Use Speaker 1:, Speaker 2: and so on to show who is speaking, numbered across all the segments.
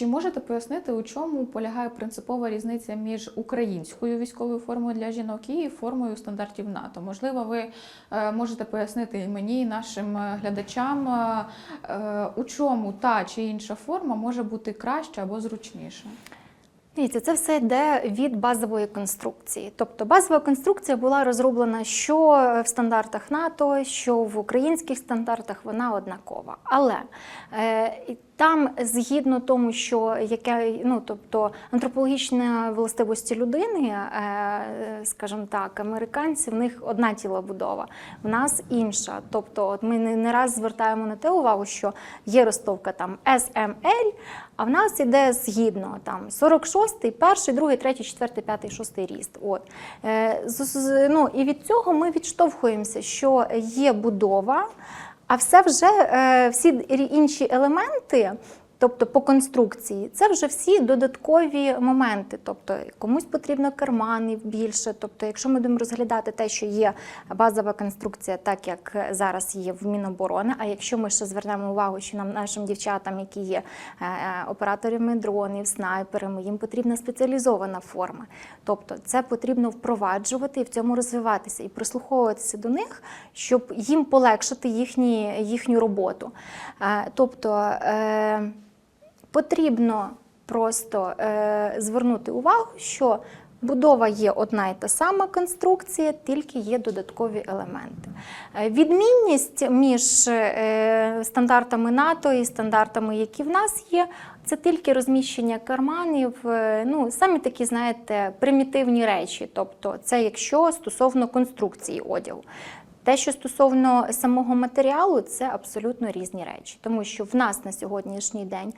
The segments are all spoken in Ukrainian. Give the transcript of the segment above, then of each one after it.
Speaker 1: чи можете пояснити, у чому полягає принципова різниця між українською військовою формою для жінок і формою стандартів НАТО? Можливо, ви е, можете пояснити і мені, і нашим е, глядачам, е, у чому та чи інша форма може бути краща або зручніша?
Speaker 2: Дивіться, це все йде від базової конструкції. Тобто базова конструкція була розроблена що в стандартах НАТО, що в українських стандартах, вона однакова. Але е, там, згідно тому, що яке, ну, тобто антропологічні властивості людини, е, скажімо так, американці, в них одна тілобудова, в нас інша. Тобто, от ми не, раз звертаємо на те увагу, що є ростовка там SML, а в нас іде згідно там 46-й, перший, другий, третій, четвертий, п'ятий, шостий ріст. От. Е, ну, і від цього ми відштовхуємося, що є будова, а все вже е, всі інші елементи. Тобто по конструкції, це вже всі додаткові моменти. Тобто комусь потрібно карманів більше. Тобто, якщо ми будемо розглядати те, що є базова конструкція, так як зараз є в Міноборони, а якщо ми ще звернемо увагу, що нам нашим дівчатам, які є е, е, операторами дронів, снайперами, їм потрібна спеціалізована форма. Тобто, це потрібно впроваджувати і в цьому розвиватися і прислуховуватися до них, щоб їм полегшити їхні, їхню роботу. Е, Тобто потрібно просто е, звернути увагу, що будова є одна і та сама конструкція, тільки є додаткові елементи. Е, Відмінність між е, стандартами НАТО і стандартами, які в нас є, це тільки розміщення карманів, е, ну самі такі, знаєте, примітивні речі. Тобто, це якщо стосовно конструкції одягу. Те, що стосовно самого матеріалу, це абсолютно різні речі, тому що в нас на сьогоднішній день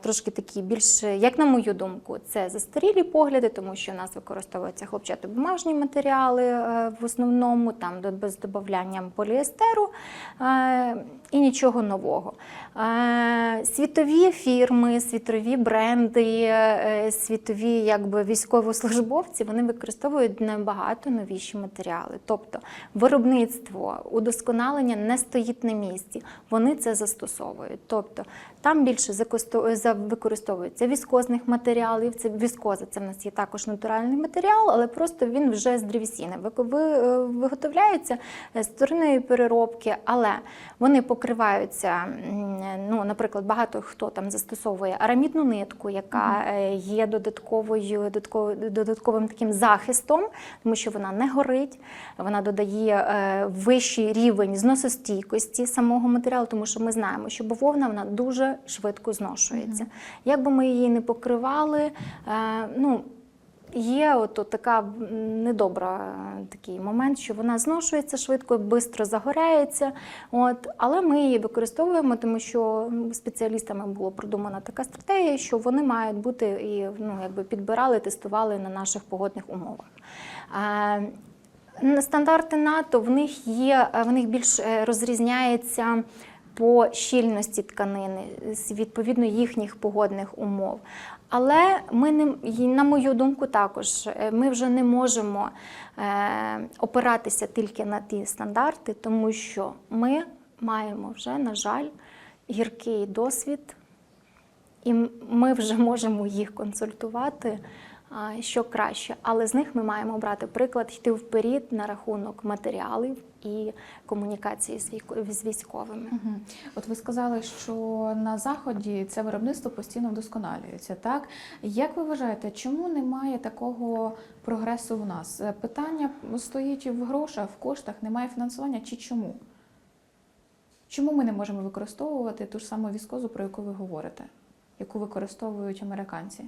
Speaker 2: трошки такі більш, як на мою думку, це застарілі погляди, тому що в нас використовуються хлопчатобумажні матеріали е, в основному, там без додавання поліестеру е, і нічого нового. Е, Світові фірми, світові бренди, світові якби військовослужбовці вони використовують набагато новіші матеріали. Тобто виробництво, удосконалення не стоїть на місці. Вони це застосовують. Тобто там більше використовується віскозних матеріалів. Це віскоза, це в нас є також натуральний матеріал, але просто він вже з ви- е, виготовляється з вторинної переробки, але вони покриваються. Ну, наприклад, багато хто там застосовує арамідну нитку, яка е, є додатковою додатковим таким захистом, тому що вона не горить, вона додає е, вищий рівень зносостійкості самого матеріалу, тому що ми знаємо, що бавовна вона дуже швидко зношується. Як би ми її не покривали, е, ну. Є от, така недобра е, такий момент, що вона зношується швидко, швидко загоряється. От, але ми її використовуємо, тому що спеціалістами було продумана така стратегія, що вони мають бути і ну, якби підбирали, тестували на наших погодних умовах. Стандарти НАТО в них є, е, в них більш е, розрізняється по щільності тканини відповідно їхніх погодних умов. Але ми не на мою думку, також е, ми вже не можемо опиратися тільки на ті стандарти, тому що ми маємо вже, на жаль, гіркий досвід, і ми вже можемо їх консультувати. Що краще, але з них ми маємо брати приклад, йти вперед на рахунок матеріалів і комунікації з військовими.
Speaker 1: Мгм. От ви сказали, що на заході це виробництво постійно вдосконалюється. Так як ви вважаєте, чому немає такого прогресу в нас? Питання стоїть в грошах, в коштах, немає фінансування чи чому? Чому ми не можемо використовувати ту ж саму віскозу, про яку ви говорите, яку використовують американці?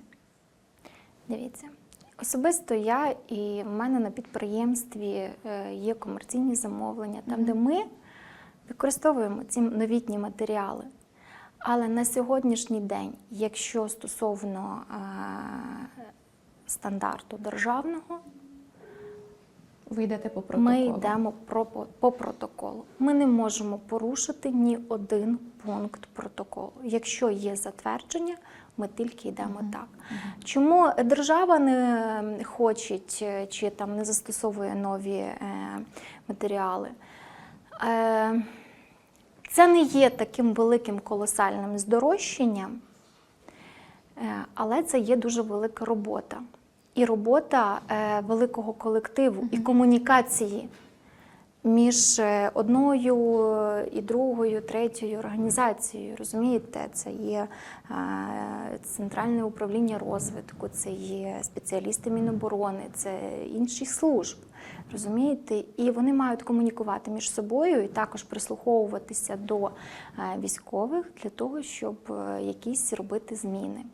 Speaker 2: Дивіться, особисто я і в мене на підприємстві е, є комерційні замовлення, там, де ми використовуємо ці новітні матеріали. Але на сьогоднішній день, якщо стосовно е, стандарту державного,
Speaker 1: Ви йдете по протоколу?
Speaker 2: ми йдемо про, по, по протоколу. Ми не можемо порушити ні один пункт протоколу. Якщо є затвердження, ми тільки йдемо так. Чому держава не хоче чи там не застосовує нові е, матеріали? Е, це не є таким великим колосальним здорожчанням, Е, Але це є дуже велика робота. І робота е, великого колективу, і комунікації між е, одною е, і другою, третьою організацією. Розумієте, це є е, центральне управління розвитку, це є спеціалісти Міноборони, це інші служб. Розумієте, і вони мають комунікувати між собою і також прислуховуватися до військових для того, щоб якісь робити зміни.